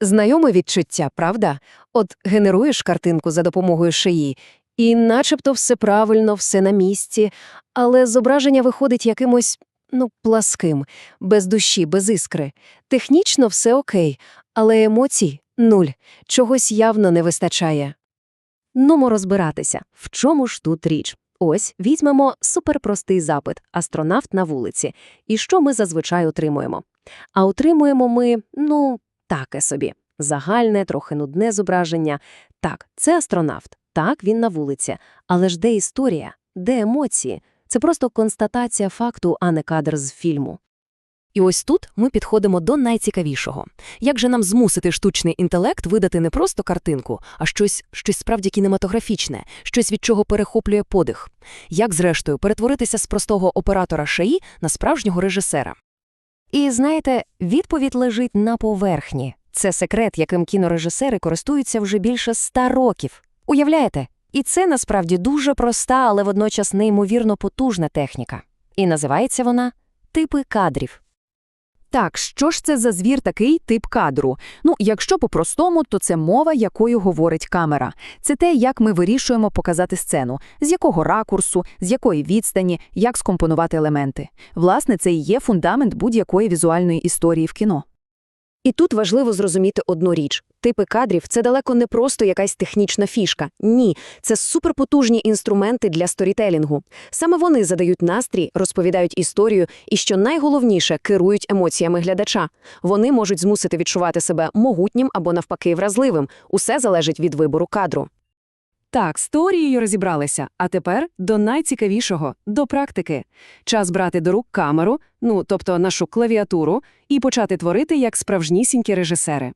Знайоме відчуття, правда? От генеруєш картинку за допомогою шиї, і начебто все правильно, все на місці, але зображення виходить якимось, ну, пласким, без душі, без іскри. Технічно все окей, але емоцій – нуль, чогось явно не вистачає. Нумо розбиратися, в чому ж тут річ. Ось візьмемо суперпростий запит «Астронавт на вулиці». І що ми зазвичай отримуємо? А отримуємо ми, ну, таке собі. Загальне, трохи нудне зображення. Так, це астронавт, так, він на вулиці. Але ж де історія? Де емоції? Це просто констатація факту, а не кадр з фільму. І ось тут ми підходимо до найцікавішого. Як же нам змусити штучний інтелект видати не просто картинку, а щось, щось справді кінематографічне, щось від чого перехоплює подих? Як, зрештою, перетворитися з простого оператора шаї на справжнього режисера? І знаєте, відповідь лежить на поверхні. Це секрет, яким кінорежисери користуються вже більше ста років. Уявляєте? І це насправді дуже проста, але водночас неймовірно потужна техніка. І називається вона типи кадрів. Так, що ж це за звір такий тип кадру? Ну, якщо по-простому, то це мова, якою говорить камера. Це те, як ми вирішуємо показати сцену, з якого ракурсу, з якої відстані, як скомпонувати елементи. Власне, це і є фундамент будь-якої візуальної історії в кіно. І тут важливо зрозуміти одну річ. Типи кадрів – це далеко не просто якась технічна фішка. Ні, це суперпотужні інструменти для сторітелінгу. Саме вони задають настрій, розповідають історію і, що найголовніше, керують емоціями глядача. Вони можуть змусити відчувати себе могутнім або навпаки вразливим. Усе залежить від вибору кадру. Так, з теорією розібралися, а тепер до найцікавішого – до практики. Час брати до рук камеру, ну, тобто нашу клавіатуру, і почати творити як справжнісінькі режисери.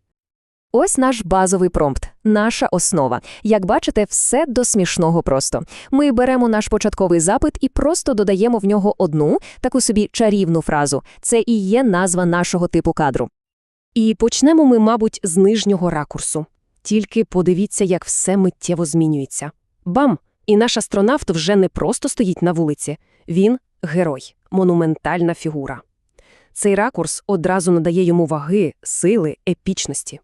Ось наш базовий промпт, наша основа. Як бачите, все до смішного просто. Ми беремо наш початковий запит і просто додаємо в нього одну, таку собі чарівну фразу. Це і є назва нашого типу кадру. І почнемо ми, мабуть, з нижнього ракурсу. Тільки подивіться, як все миттєво змінюється. Бам! І наш астронавт вже не просто стоїть на вулиці. Він – герой, монументальна фігура. Цей ракурс одразу надає йому ваги, сили, епічності.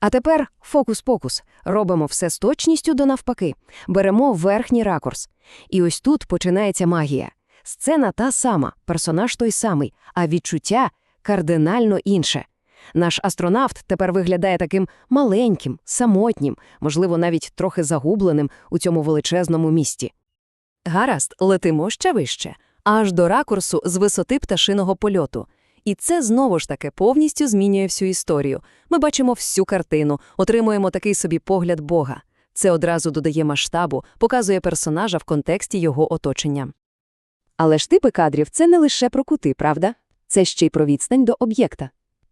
А тепер фокус-покус. Робимо все з точністю до навпаки. Беремо верхній ракурс. І ось тут починається магія. Сцена та сама, персонаж той самий, а відчуття кардинально інше. Наш астронавт тепер виглядає таким маленьким, самотнім, можливо, навіть трохи загубленим у цьому величезному місті. Гаразд, летимо ще вище, аж до ракурсу з висоти пташиного польоту. І це знову ж таки повністю змінює всю історію. Ми бачимо всю картину, отримуємо такий собі погляд Бога. Це одразу додає масштабу, показує персонажа в контексті його оточення. Але ж типи кадрів це не лише про кути, правда? Це ще й про відстань до об'єкта.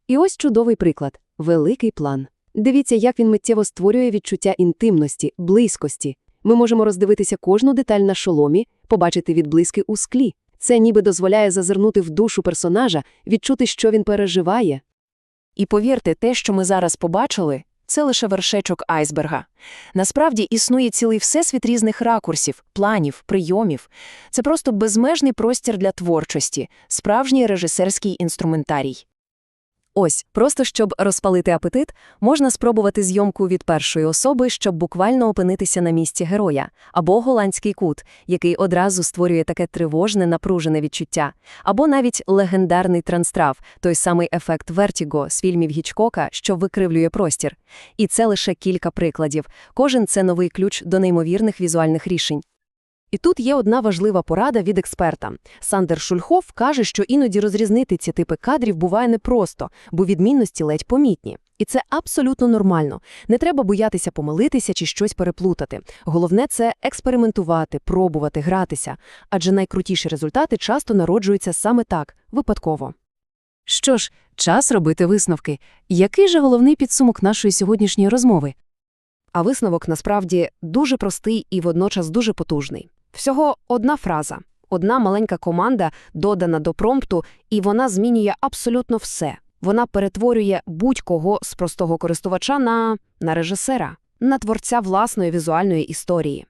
І ось чудовий приклад – великий план. Дивіться, як він миттєво створює відчуття інтимності, близькості. Ми можемо роздивитися кожну деталь на шоломі, побачити відблиски у склі. Це ніби дозволяє зазирнути в душу персонажа, відчути, що він переживає. І повірте, те, що ми зараз побачили, це лише вершечок айсберга. Насправді існує цілий всесвіт різних ракурсів, планів, прийомів. Це просто безмежний простір для творчості, справжній режисерський інструментарій. Ось, просто щоб розпалити апетит, можна спробувати зйомку від першої особи, щоб буквально опинитися на місці героя, або голландський кут, який одразу створює таке тривожне, напружене відчуття, або навіть легендарний транстрав, той самий ефект Вертіго з фільмів Гічкока, що викривлює простір. І це лише кілька прикладів. Кожен це новий ключ до неймовірних візуальних рішень. І тут є одна важлива порада від експерта. Сандер Шульхов каже, що іноді розрізнити ці типи кадрів буває непросто, бо відмінності ледь помітні. І це абсолютно нормально. Не треба боятися помилитися чи щось переплутати. Головне це експериментувати, пробувати, гратися, адже найкрутіші результати часто народжуються саме так, випадково. Що ж, час робити висновки. Який же головний підсумок нашої сьогоднішньої розмови? А висновок насправді дуже простий і водночас дуже потужний. Всього одна фраза, одна маленька команда додана до промпту, і вона змінює абсолютно все. Вона перетворює будь-кого з простого користувача на, на режисера, на творця власної візуальної історії.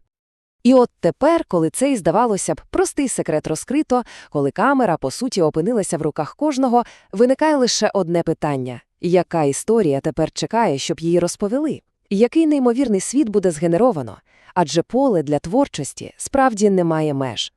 І от тепер, коли цей, здавалося б, простий секрет розкрито, коли камера, по суті, опинилася в руках кожного, виникає лише одне питання Яка історія тепер чекає, щоб її розповіли? Який неймовірний світ буде згенеровано? Адже поле для творчості справді не має меж.